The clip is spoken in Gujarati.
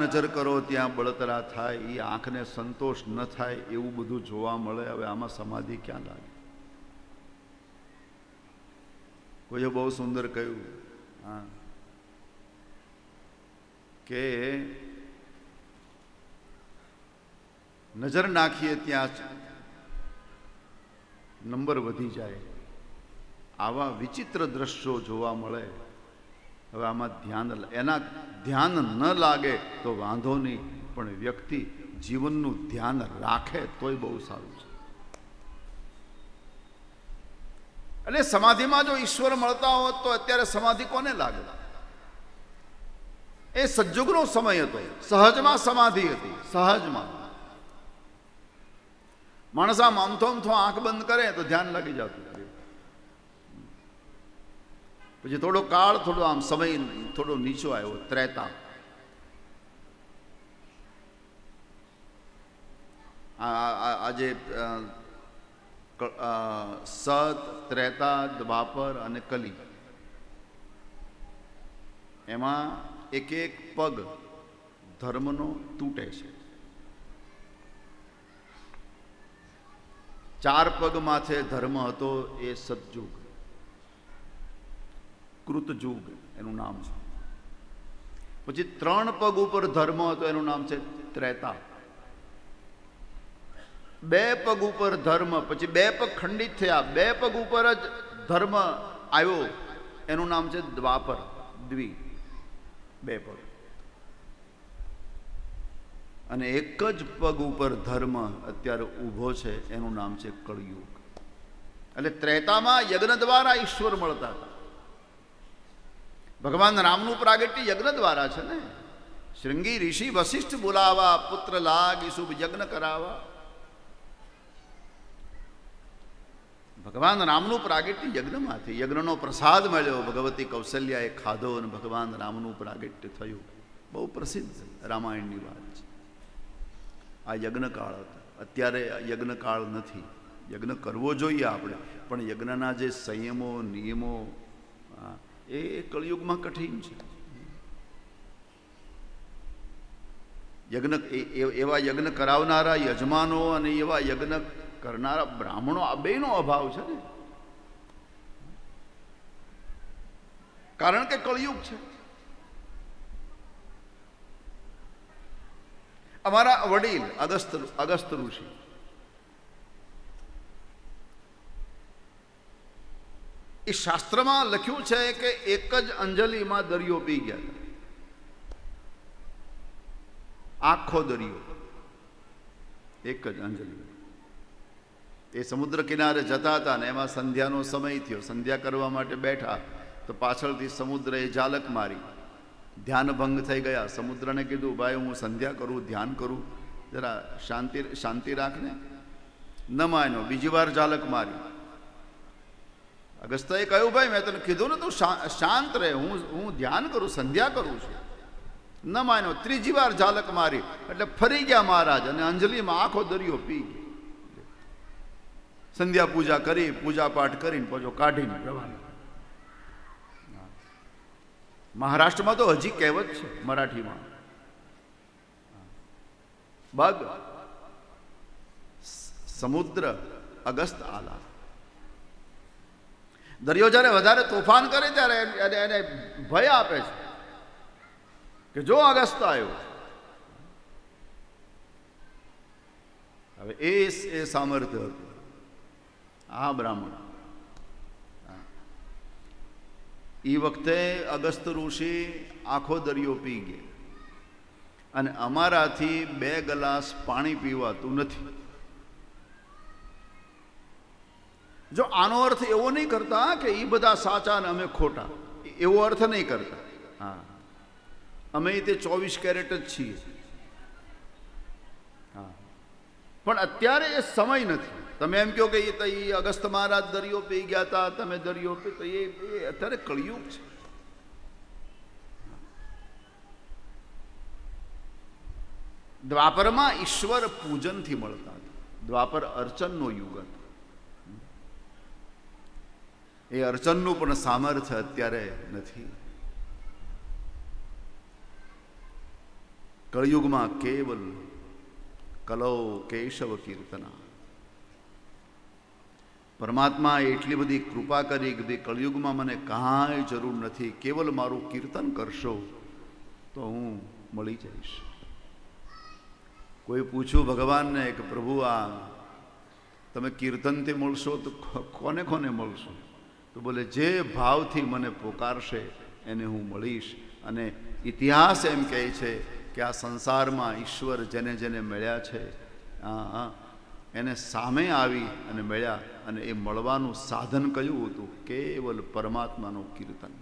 નજર કરો, ત્યાં બળતરા થાય એ આંખને સંતોષ ન થાય, એવું બધું જોવા મળે, હવે આમાં સમાધિ ક્યાં લાગે? કોઈએ બહુ સુંદર કહ્યું, હા, કે નજર નાખીએ ત્યાં નંબર વધી જાય. આવા વિચિત્ર દ્રશ્યો જોવા મળે. હવે આમાં ધ્યાન એના ધ્યાન ન લાગે તો વાંધો નહીં, પણ વ્યક્તિ જીવનનું ધ્યાન રાખે તોય બહુ સારું છે. અને સમાધિમાં જો ઈશ્વર મળતા હોત તો અત્યારે સમાધિ કોને લાગે? એ સજ્જુગનો સમય હતો. સહજમાં સમાધિ હતી, સહજમાં. માણસ આમ આમથો આંખ બંધ કરે તો ધ્યાન લાગી જતું. પછી થોડો કાળ, થોડો આમ સમય થોડો નીચો આવ્યો, ત્રેતા. આજે સત, ત્રેતા, દ્વાપર અને કલી. એમાં એક એક પગ ધર્મનો તૂટે છે. ચાર પગ માથે ધર્મ હતો એ સતયુગ કૃતયુગ એનું નામ છે. પછી ત્રણ પગ ઉપર ધર્મ હતો, એનું નામ છે ત્રેતા. બે પગ ઉપર ધર્મ, પછી બે પગ ખંડિત થયા. બે પગ ઉપર જ ધર્મ આવ્યો, એનું નામ છે દ્વાપર, દ્વિ. બે પગ. અને એક જ પગ ઉપર ધર્મ અત્યારે ઊભો છે, એનું નામ છે કળયુગ. એટલે ત્રેતામાં યજ્ઞ દ્વારા ઈશ્વર મળતા હતા. ભગવાન રામનું પ્રાગટ્ય યજ્ઞ દ્વારા છે ને? શૃંગી ઋષિ વશિષ્ઠ બોલાવા, પુત્ર લાગી શુભ યજ્ઞ કરાવા. ભગવાન રામનું પ્રાગટ્ય યજ્ઞમાંથી? યજ્ઞનો પ્રસાદ મળ્યો, ભગવતી કૌશલ્યાએ ખાધો અને ભગવાન રામનું પ્રાગટ્ય થયું? બહુ પ્રસિદ્ધ રામાયણની વાત છે. આ યજ્ઞકાળ હતો. અત્યારે યજ્ઞકાળ નથી. યજ્ઞ કરવો જોઈએ આપણે. પણ યજ્ઞના જે સંયમો, નિયમો એ કળિયુગમાં કઠિન છે. યજ્ઞ એવા યજ્ઞ કરાવનારા યજમાનો અને એવા યજ્ઞ કરનારા બ્રાહ્મણો આ બેનો અભાવ છે ને. કારણ કે કળિયુગ છે. અમારા વડીલ અગસ્ત અગસ્ત ઋષિ એ શાસ્ત્રમાં લખ્યું છે કે એક જ અંજલિમાં દરિયો પી ગયા આખો દરિયો. એક જ અંજલિ. એ સમુદ્ર કિનારે જતા હતા ને એમાં સંધ્યાનો સમય થયો. સંધ્યા કરવા માટે બેઠા તો પાછળથી સમુદ્રએ જાલક મારી. ધ્યાનભંગ થઈ ગયા. સમુદ્રને કીધું, ભાઈ, હું સંધ્યા કરું, ધ્યાન કરું. જરા શાંતિ શાંતિ રાખને. ન માન્યો બીજી વાર જાલક મારી. અગસ્ત્યએ કહ્યું, ભાઈ, મેં તને કીધું ને તું શાંત રહે. હું હું ધ્યાન કરું, સંધ્યા કરું છું. ન માન્યો. ત્રીજી વાર ઝાલક મારી. એટલે ફરી ગયા મહારાજ અને અંજલિમાં આખો દરિયો પી ગયો. સંધ્યા પૂજા કરી, પૂજા પાઠ કરીને પછી કાઢીને જવાનું મહારાષ્ટ્રમાં તો હજી કહેવત છે મરાઠીમાં. બગ સમુદ્ર, અગસ્ત આલા. દરિયો જ્યારે વધારે તોફાન કરે ત્યારે એને એને ભય આપે છે કે જો અગસ્ત આવ્યો હવે એ એ સામર્થ્ય હતું. આ બ્રાહ્મણ. એ વખતે અગસ્ત ઋષિ આખો દરિયો પી ગયા. અને અમારાથી બે ગ્લાસ પાણી પીવાતું નથી. જો આનો અર્થ એવો નહીં કરતા કે એ બધા સાચા ને અમે ખોટા, એવો અર્થ નહીં કરતા. હા. અમે તે ચોવીસ કેરેટ જ છીએ. હા. પણ અત્યારે એ સમય નથી. તમે એમ કહો કે એ તો એ અગસ્ત મહારાજ દરિયો પી ગયા હતા તમે દરિયો પી, તો એ અત્યારે કળિયુગ છે. દ્વાપરમાં ઈશ્વર પૂજનથી મળતા હતા. દ્વાપર અર્ચનનો યુગ હતો. એ અર્ચનનું પણ સામર્થ્ય અત્યારે નથી. કળિયુગમાં કેવલ કલૌ કેશવ કીર્તના. પરમાત્માએ એટલી બધી કૃપા કરી કે કળિયુગમાં મને કાંઈ જરૂર નથી, કેવલ મારું કીર્તન કરશો તો હું મળી જઈશ. કોઈ પૂછ્યું ભગવાનને કે પ્રભુ આ તમે કીર્તનથી મળશો તો કોને કોને મળશો? તો બોલે, જે ભાવથી મને પોકારશે, એને હું મળીશ. અને ઇતિહાસ એમ કહે છે કે આ સંસારમાં ઈશ્વર જેને જેને મળ્યા છે એને સામે આવી અને મળ્યા અને એ મળવાનું સાધન કયું હતું? કેવલ પરમાત્માનું કીર્તન.